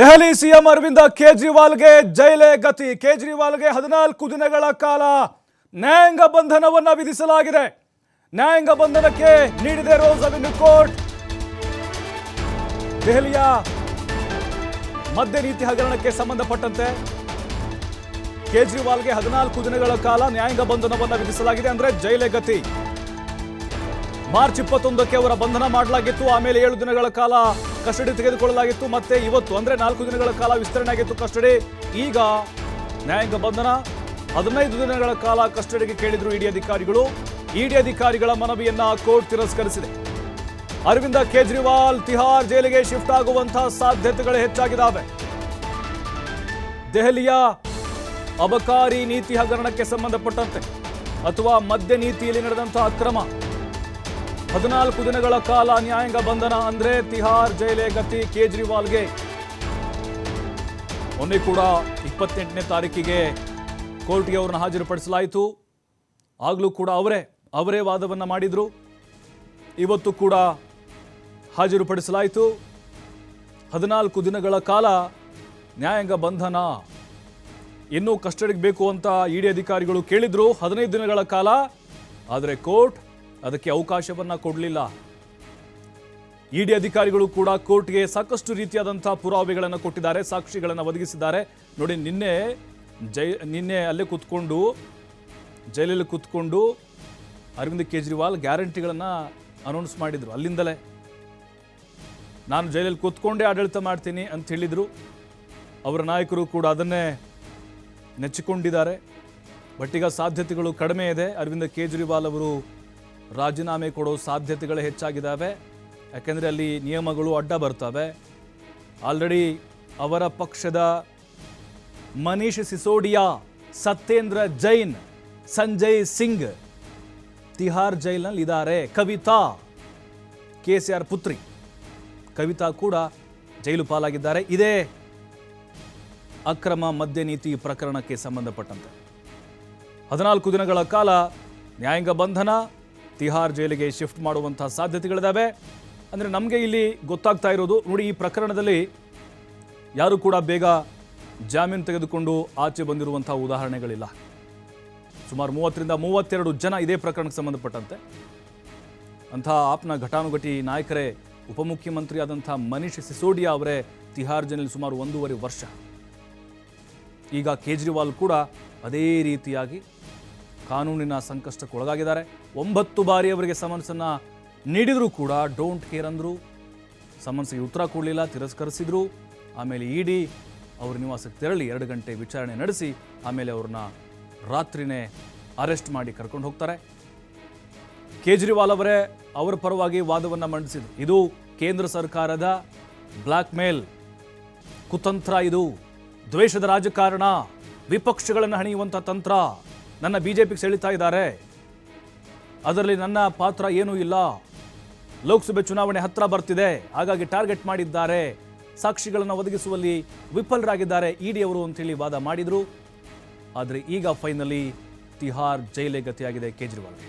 Delhi CM Arvind ಕೇಜ್ರಿವಾಲ್ಗೆ ಜೈಲೇ ಗತಿ. ಕೇಜ್ರಿವಾಲ್ಗೆ ಹದಿನಾಲ್ಕು ದಿನಗಳ ಕಾಲ ನ್ಯಾಯಾಂಗ ಬಂಧನವನ್ನು ವಿಧಿಸಲಾಗಿದೆ. ನ್ಯಾಯಾಂಗ ಬಂಧನಕ್ಕೆ ನೀಡಿದೆ ರೋಸ್ ಅವೆನ್ಯೂ ಕೋರ್ಟ್. ದೆಹಲಿಯ ಮದ್ಯ ನೀತಿ ಹಗರಣಕ್ಕೆ ಸಂಬಂಧಪಟ್ಟಂತೆ ಕೇಜ್ರಿವಾಲ್ಗೆ ಹದಿನಾಲ್ಕು ದಿನಗಳ ಕಾಲ ನ್ಯಾಯಾಂಗ ಬಂಧನವನ್ನು ವಿಧಿಸಲಾಗಿದೆ ಅಂದ್ರೆ ಜೈಲೇ ಗತಿ. ಮಾರ್ಚ್ ಇಪ್ಪತ್ತೊಂದಕ್ಕೆ ಅವರ ಬಂಧನ ಮಾಡಲಾಗಿತ್ತು. ಆಮೇಲೆ ಏಳು ದಿನಗಳ ಕಾಲ ಕಸ್ಟಡಿ ತೆಗೆದುಕೊಳ್ಳಲಾಗಿತ್ತು. ಮತ್ತೆ ಇವತ್ತು ಅಂದ್ರೆ ನಾಲ್ಕು ದಿನಗಳ ಕಾಲ ವಿಸ್ತರಣೆ ಆಗಿತ್ತು ಕಸ್ಟಡಿ. ಈಗ ನ್ಯಾಯಾಂಗ ಬಂಧನ ಹದಿನೈದು ದಿನಗಳ ಕಾಲ ಕಸ್ಟಡಿಗೆ ಕೇಳಿದ್ರು ಇಡಿ ಅಧಿಕಾರಿಗಳು. ಇಡಿ ಅಧಿಕಾರಿಗಳ ಮನವಿಯನ್ನ ಕೋರ್ಟ್ ತಿರಸ್ಕರಿಸಿದೆ. ಅರವಿಂದ ಕೇಜ್ರಿವಾಲ್ ತಿಹಾರ್ ಜೈಲಿಗೆ ಶಿಫ್ಟ್ ಆಗುವಂತಹ ಸಾಧ್ಯತೆಗಳು ಹೆಚ್ಚಾಗಿದ್ದಾವೆ. ದೆಹಲಿಯ ಅಬಕಾರಿ ನೀತಿ ಹಗರಣಕ್ಕೆ ಸಂಬಂಧಪಟ್ಟಂತೆ ಅಥವಾ ಮದ್ಯ ನೀತಿಯಲ್ಲಿ ನಡೆದಂತಹ ಅಕ್ರಮ ಹದಿನಾಲ್ಕು ದಿನಗಳ ಕಾಲ ನ್ಯಾಯಾಂಗ ಬಂಧನ ಅಂದ್ರೆ ತಿಹಾರ್ ಜೈಲೆ ಗತಿ ಕೇಜ್ರಿವಾಲ್ಗೆ. ಮೊನ್ನೆ ಕೂಡ ಇಪ್ಪತ್ತೆಂಟನೇ ತಾರೀಕಿಗೆ ಕೋರ್ಟ್ಗೆ ಅವ್ರನ್ನ ಹಾಜರುಪಡಿಸಲಾಯಿತು. ಆಗಲೂ ಕೂಡ ಅವರೇ ಅವರೇ ವಾದವನ್ನು ಮಾಡಿದ್ರು. ಇವತ್ತು ಕೂಡ ಹಾಜರುಪಡಿಸಲಾಯಿತು. ಹದಿನಾಲ್ಕು ದಿನಗಳ ಕಾಲ ನ್ಯಾಯಾಂಗ ಬಂಧನ. ಇನ್ನೂ ಕಸ್ಟಡಿಗೆ ಬೇಕು ಅಂತ ಇಡಿ ಅಧಿಕಾರಿಗಳು ಕೇಳಿದ್ರು ಹದಿನೈದು ದಿನಗಳ ಕಾಲ. ಆದರೆ ಕೋರ್ಟ್ ಅದಕ್ಕೆ ಅವಕಾಶವನ್ನ ಕೊಡಲಿಲ್ಲ. ಇಡಿ ಅಧಿಕಾರಿಗಳು ಕೂಡ ಕೋರ್ಟ್ಗೆ ಸಾಕಷ್ಟು ರೀತಿಯಾದಂತಹ ಪುರಾವೆಗಳನ್ನು ಕೊಟ್ಟಿದ್ದಾರೆ, ಸಾಕ್ಷಿಗಳನ್ನು ಒದಗಿಸಿದ್ದಾರೆ. ನೋಡಿ, ನಿನ್ನೆ ಜೈ, ನಿನ್ನೆ ಅಲ್ಲೇ ಕೂತ್ಕೊಂಡು, ಜೈಲಲ್ಲಿ ಕೂತ್ಕೊಂಡು ಅರವಿಂದ್ ಕೇಜ್ರಿವಾಲ್ ಗ್ಯಾರಂಟಿಗಳನ್ನು ಅನೌನ್ಸ್ ಮಾಡಿದರು, ಅಲ್ಲಿಂದಲೇ. ನಾನು ಜೈಲಲ್ಲಿ ಕೂತ್ಕೊಂಡೇ ಆಡಳಿತ ಮಾಡ್ತೀನಿ ಅಂತ ಹೇಳಿದರು. ಅವರ ನಾಯಕರು ಕೂಡ ಅದನ್ನೇ ನೆಚ್ಚಿಕೊಂಡಿದ್ದಾರೆ. ಬಟ್ ಸಾಧ್ಯತೆಗಳು ಕಡಿಮೆ ಇದೆ. ಅರವಿಂದ ಕೇಜ್ರಿವಾಲ್ ಅವರು ರಾಜೀನಾಮೆ ಕೊಡೋ ಸಾಧ್ಯತೆಗಳು ಹೆಚ್ಚಾಗಿದ್ದಾವೆ ಯಾಕೆಂದರೆ ಅಲ್ಲಿ ನಿಯಮಗಳು ಅಡ್ಡ ಬರ್ತವೆ. ಆಲ್ರೆಡಿ ಅವರ ಪಕ್ಷದ ಮನೀಶ್ ಸಿಸೋಡಿಯಾ, ಸತ್ಯೇಂದ್ರ ಜೈನ್, ಸಂಜಯ್ ಸಿಂಗ್ ತಿಹಾರ್ ಜೈಲ್ನಲ್ಲಿ ಇದ್ದಾರೆ. ಕವಿತಾ, ಕೆ ಸಿ ಆರ್ ಪುತ್ರಿ. ಕವಿತಾ ಕೂಡ ಜೈಲು ಪಾಲಾಗಿದ್ದಾರೆ. ಇದೇ ಅಕ್ರಮ ಮದ್ಯ ನೀತಿ ಪ್ರಕರಣಕ್ಕೆ ಸಂಬಂಧಪಟ್ಟಂತೆ. ಹದಿನಾಲ್ಕು ದಿನಗಳ ಕಾಲ ನ್ಯಾಯಾಂಗ ಬಂಧನ ತಿಹಾರ್ ಜೈಲಿಗೆ ಶಿಫ್ಟ್ ಮಾಡುವಂತಹ ಸಾಧ್ಯತೆಗಳಿದ್ದಾವೆ ಅಂದರೆ ನಮಗೆ ಇಲ್ಲಿ ಗೊತ್ತಾಗ್ತಾ ಇರೋದು, ನೋಡಿ ಈ ಪ್ರಕರಣದಲ್ಲಿ ಯಾರು ಕೂಡ ಬೇಗ ಜಾಮೀನು ತೆಗೆದುಕೊಂಡು ಆಚೆ ಬಂದಿರುವಂತಹ ಉದಾಹರಣೆಗಳಿಲ್ಲ. ಸುಮಾರು ಮೂವತ್ತರಿಂದ ಮೂವತ್ತೆರಡು ಜನ ಇದೇ ಪ್ರಕರಣಕ್ಕೆ ಸಂಬಂಧಪಟ್ಟಂತೆ. ಅಂತಹ ಆಪ್ನ ಘಟಾನುಘಟಿ ನಾಯಕರೇ, ಉಪಮುಖ್ಯಮಂತ್ರಿ ಆದಂಥ ಮನೀಷ್ ಸಿಸೋಡಿಯಾ ಅವರೇ ತಿಹಾರ್ ಜೈಲಿನಲ್ಲಿ ಸುಮಾರು ಒಂದೂವರೆ ವರ್ಷ. ಈಗ ಕೇಜ್ರಿವಾಲ್ ಕೂಡ ಅದೇ ರೀತಿಯಾಗಿ ಕಾನೂನಿನ ಸಂಕಷ್ಟಕ್ಕೆ ಒಳಗಾಗಿದ್ದಾರೆ ಒಂಬತ್ತು ಬಾರಿ ಅವರಿಗೆ ಸಮನ್ಸನ್ನು ನೀಡಿದರೂ ಕೂಡ ಡೋಂಟ್ ಕೇರ್ ಅಂದರು. ಸಮನ್ಸ್ಗೆ ಉತ್ತರ ಕೊಡಲಿಲ್ಲ, ತಿರಸ್ಕರಿಸಿದ್ರು. ಆಮೇಲೆ ಇಡಿ ಅವ್ರ ನಿವಾಸಕ್ಕೆ ತೆರಳಿ ಎರಡು ಗಂಟೆ ವಿಚಾರಣೆ ನಡೆಸಿ, ಆಮೇಲೆ ಅವ್ರನ್ನ ರಾತ್ರಿನೇ ಅರೆಸ್ಟ್ ಮಾಡಿ ಕರ್ಕೊಂಡು ಹೋಗ್ತಾರೆ. ಕೇಜ್ರಿವಾಲ್ ಅವರೇ ಅವರ ಪರವಾಗಿ ವಾದವನ್ನು ಮಂಡಿಸಿದ್ರು. ಇದು ಕೇಂದ್ರ ಸರ್ಕಾರದ ಬ್ಲ್ಯಾಕ್ ಮೇಲ್ ಕುತಂತ್ರ ಇದು. ದ್ವೇಷದ ರಾಜಕಾರಣ, ವಿಪಕ್ಷಗಳನ್ನು ಹಣಿಯುವಂಥ ತಂತ್ರ. ನನ್ನ ಬಿ ಜೆ ಪಿಗೆ ಸೆಳೀತಾ ಇದ್ದಾರೆ. ಅದರಲ್ಲಿ ನನ್ನ ಪಾತ್ರ ಏನೂ ಇಲ್ಲ. ಲೋಕಸಭೆ ಚುನಾವಣೆ ಹತ್ತಿರ ಬರ್ತಿದೆ. ಹಾಗಾಗಿ ಟಾರ್ಗೆಟ್ ಮಾಡಿದ್ದಾರೆ. ಸಾಕ್ಷಿಗಳನ್ನು ಒದಗಿಸುವಲ್ಲಿ ವಿಫಲರಾಗಿದ್ದಾರೆ ಇಡಿ ಅವರು ಅಂತೇಳಿ ವಾದ ಮಾಡಿದರು. ಆದರೆ ಈಗ ಫೈನಲಿ ತಿಹಾರ್ ಜೈಲೇ ಗತಿಯಾಗಿದೆ ಕೇಜ್ರಿವಾಲ್ಗೆ